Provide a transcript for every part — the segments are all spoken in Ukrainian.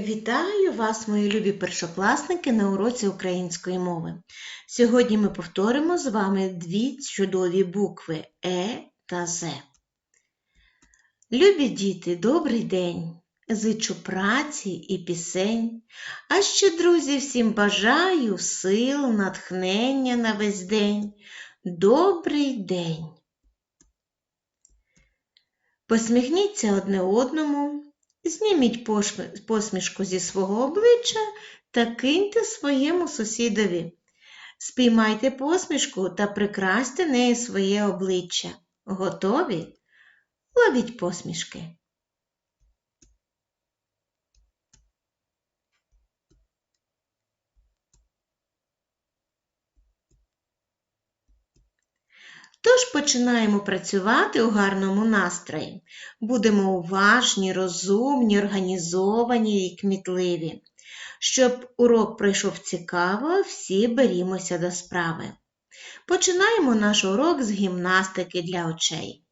Вітаю вас, мої любі першокласники, на уроці української мови. Сьогодні ми повторимо з вами дві чудові букви Е та З. Любі діти, добрий день! Зичу праці і пісень, а ще, друзі, всім бажаю сил, натхнення на весь день. Добрий день! Посміхніться одне одному. Зніміть посмішку зі свого обличчя та киньте своєму сусідові. Спіймайте посмішку та прикрасьте нею своє обличчя. Готові? Ловіть посмішки. Тож починаємо працювати у гарному настрої. Будемо уважні, розумні, організовані і кмітливі. Щоб урок пройшов цікаво, всі берімося до справи. Починаємо наш урок з гімнастики для очей.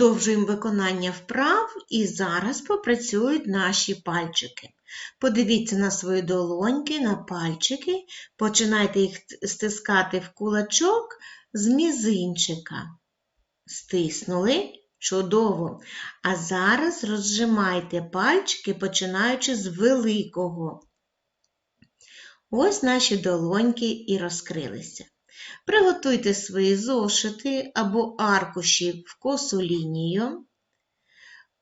Продовжуємо виконання вправ і зараз попрацюють наші пальчики. Подивіться на свої долоньки, на пальчики, починайте їх стискати в кулачок з мізинчика. Стиснули чудово. А зараз розжимайте пальчики, починаючи з великого. Ось наші долоньки і розкрилися. Приготуйте свої зошити або аркуші в косу лінію.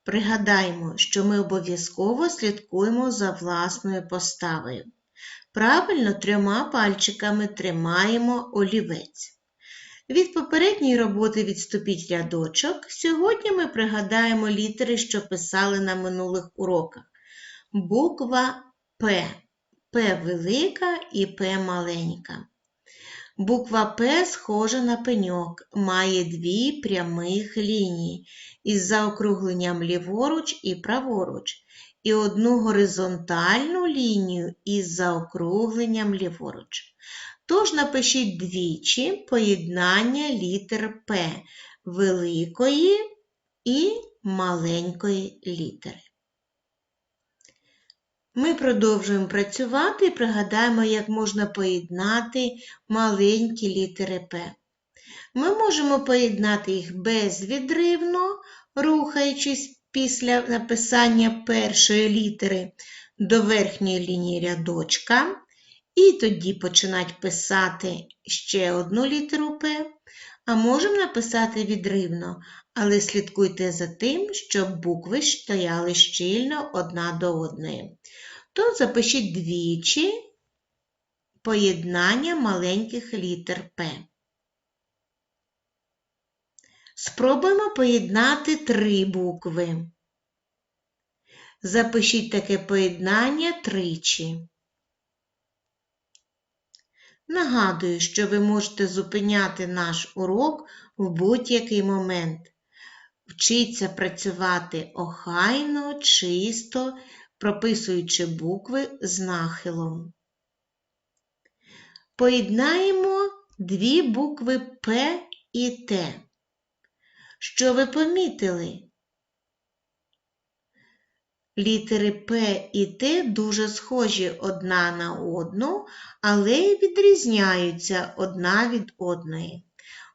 Пригадаймо, що ми обов'язково слідкуємо за власною поставою. Правильно трьома пальчиками тримаємо олівець. Від попередньої роботи відступіть рядочок. Сьогодні ми пригадаємо літери, що писали на минулих уроках. Буква П. П велика і П маленька. Буква П схожа на пеньок, має дві прямих лінії із заокругленням ліворуч і праворуч, і одну горизонтальну лінію із заокругленням ліворуч. Тож напишіть двічі поєднання літер П великої і маленької літери. Ми продовжуємо працювати і пригадаємо, як можна поєднати маленькі літери П. Ми можемо поєднати їх безвідривно, рухаючись після написання першої літери до верхньої лінії рядочка, і тоді починати писати ще одну літеру П, а можемо написати відривно, але слідкуйте за тим, щоб букви стояли щільно одна до одної то запишіть двічі поєднання маленьких літер П. Спробуємо поєднати три букви. Запишіть таке поєднання тричі. Нагадую, що ви можете зупиняти наш урок в будь-який момент. Вчіться працювати охайно, чисто прописуючи букви з нахилом. Поєднаємо дві букви П і Т. Що ви помітили? Літери П і Т дуже схожі одна на одну, але відрізняються одна від одної.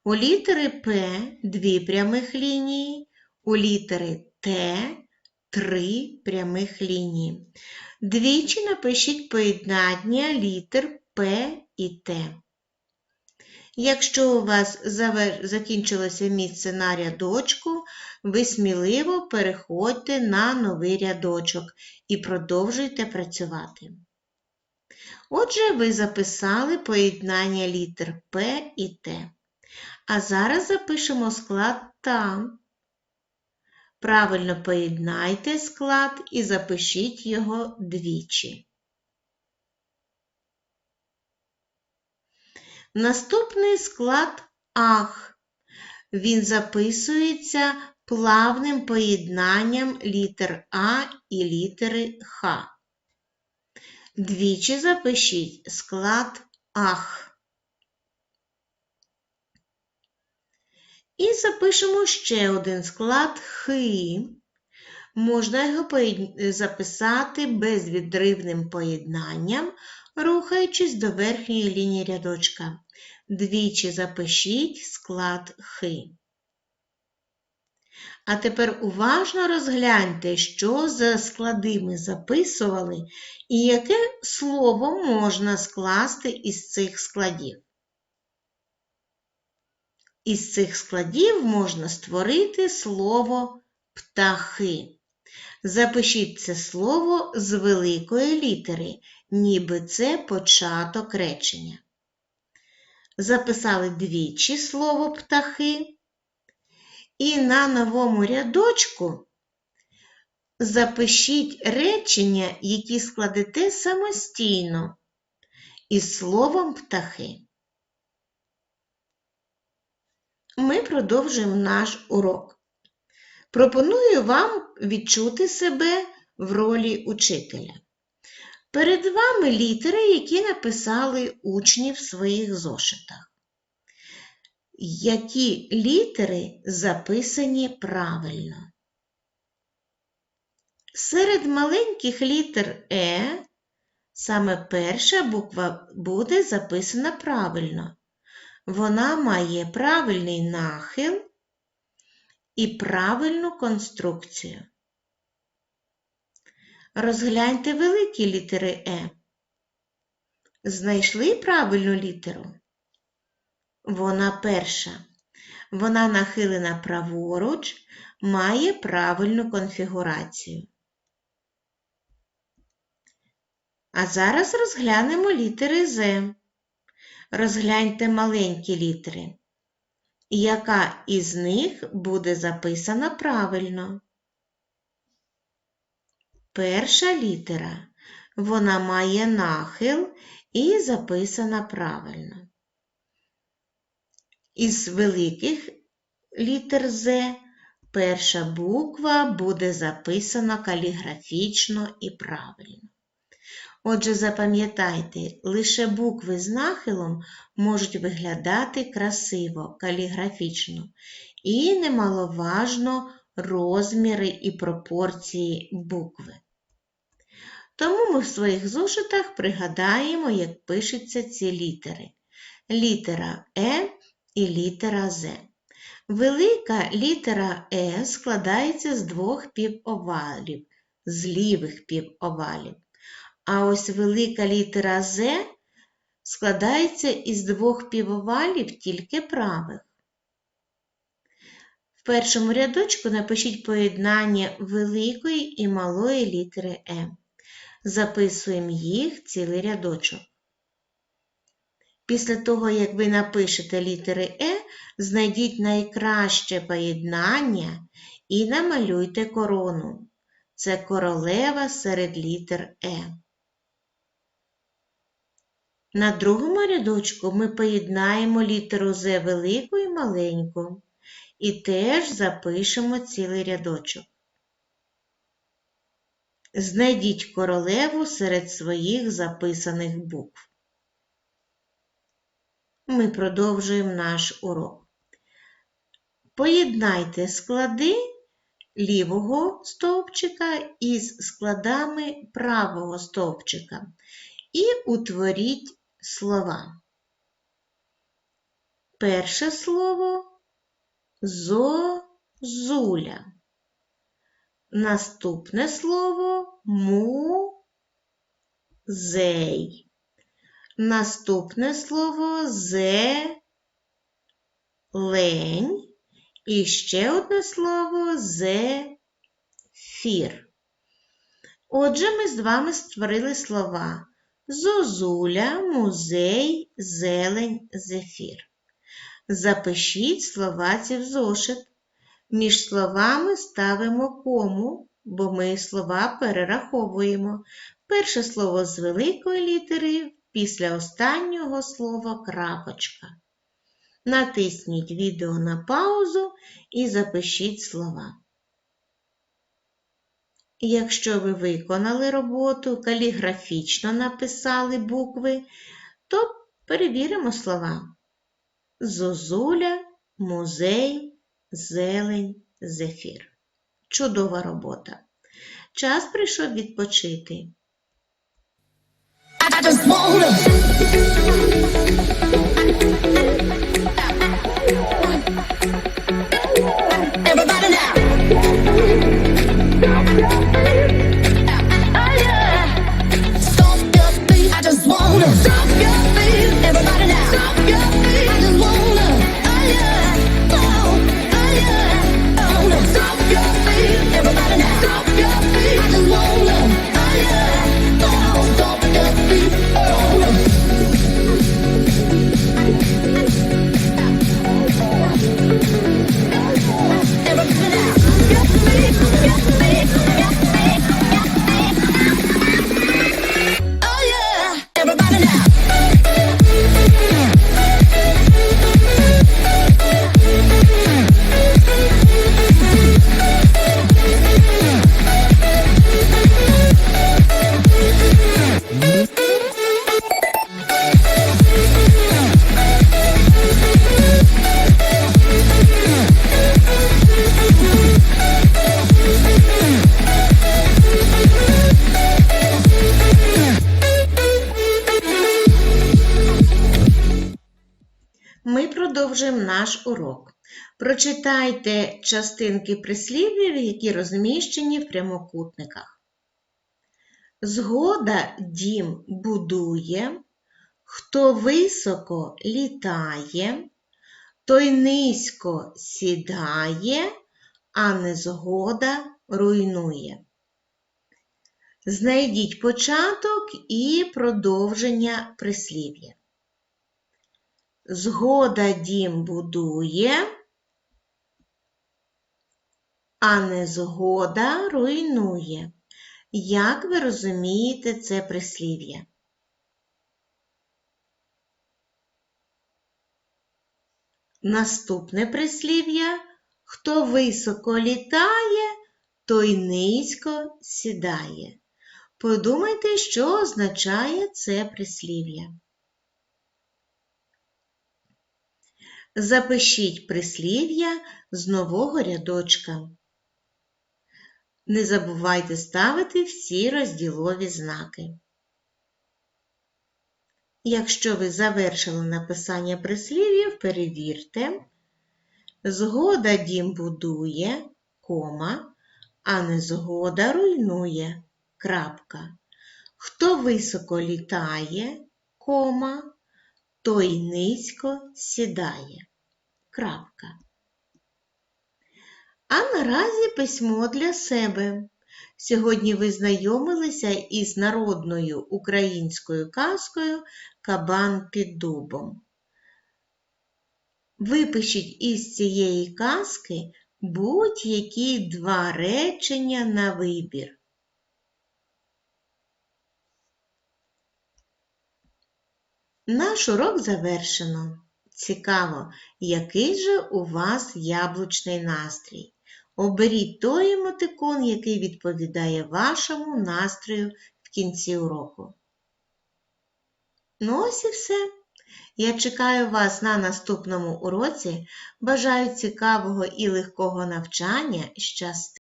У літери П дві прямих лінії, у літери Т три прямих лінії. Двічі напишіть поєднання літер П і Т. Якщо у вас закінчилося місце на рядочку, ви сміливо переходьте на новий рядочок і продовжуйте працювати. Отже, ви записали поєднання літер П і Т. А зараз запишемо склад там. Правильно поєднайте склад і запишіть його двічі. Наступний склад ах. Він записується плавним поєднанням літер А і літери Х. Двічі запишіть склад ах. І запишемо ще один склад хи. Можна його записати безвідривним поєднанням, рухаючись до верхньої лінії рядочка. Двічі запишіть склад хи. А тепер уважно розгляньте, що за склади ми записували і яке слово можна скласти із цих складів. Із цих складів можна створити слово птахи. Запишіть це слово з великої літери, ніби це початок речення. Записали двічі слово птахи. І на новому рядочку запишіть речення, які складете самостійно із словом птахи. Ми продовжуємо наш урок. Пропоную вам відчути себе в ролі учителя. Перед вами літери, які написали учні в своїх зошитах. Які літери записані правильно? Серед маленьких літер Е саме перша буква буде записана правильно. Вона має правильний нахил і правильну конструкцію. Розгляньте великі літери Е. Знайшли правильну літеру? Вона перша. Вона нахилена праворуч, має правильну конфігурацію. А зараз розглянемо літери З. Розгляньте маленькі літери. Яка із них буде записана правильно? Перша літера. Вона має нахил і записана правильно. Із великих літер З перша буква буде записана каліграфічно і правильно. Отже, запам'ятайте, лише букви з нахилом можуть виглядати красиво, каліграфічно, і немаловажно розміри і пропорції букви. Тому ми в своїх зошитах пригадаємо, як пишуться ці літери. Літера Е і літера З. Велика літера Е складається з двох півовалів, з лівих півовалів. А ось велика літера З складається із двох півовалів тільки правих. В першому рядочку напишіть поєднання великої і малої літери Е. Записуємо їх цілий рядочок. Після того, як ви напишете літери Е, знайдіть найкраще поєднання і намалюйте корону. Це королева серед літер Е. На другому рядочку ми поєднаємо літеру З велику і маленьку і теж запишемо цілий рядочок. Знайдіть королеву серед своїх записаних букв. Ми продовжуємо наш урок. Поєднайте склади лівого стовпчика із складами правого стовпчика і утворіть слова. Перше слово зозуля. Наступне слово музей. Наступне слово зелень. І ще одне слово зефір. Отже, ми з вами створили слова зозуля, музей, зелень, зефір. Запишіть слова ці в зошит. Між словами ставимо кому, бо ми слова перераховуємо. Перше слово з великої літери, після останнього слова крапочка. Натисніть відео на паузу і запишіть слова. Якщо ви виконали роботу, каліграфічно написали букви, то перевіримо слова. Зозуля, музей, зелень, зефір. Чудова робота. Час прийшов відпочити. I just урок. Прочитайте частинки прислів'їв, які розміщені в прямокутниках. Згода дім будує, хто високо літає, той низько сідає, а незгода руйнує. Знайдіть початок і продовження прислів'я. Згода дім будує, а незгода руйнує. Як ви розумієте це прислів'я? Наступне прислів'я Хто високо літає, той низько сідає. Подумайте, що означає це прислів'я. Запишіть прислів'я з нового рядочка. Не забувайте ставити всі розділові знаки. Якщо ви завершили написання прислів'їв, перевірте. Згода дім будує, кома, а незгода руйнує. Крапка. Хто високо літає, кома, той низько сідає. Крапка. А наразі письмо для себе. Сьогодні ви знайомилися із народною українською казкою Кабан під дубом. Випишіть із цієї казки будь-які два речення на вибір. Наш урок завершено. Цікаво, який же у вас яблучний настрій. Оберіть той емотикон, який відповідає вашому настрою в кінці уроку. Ну ось і все. Я чекаю вас на наступному уроці. Бажаю цікавого і легкого навчання. Щасти!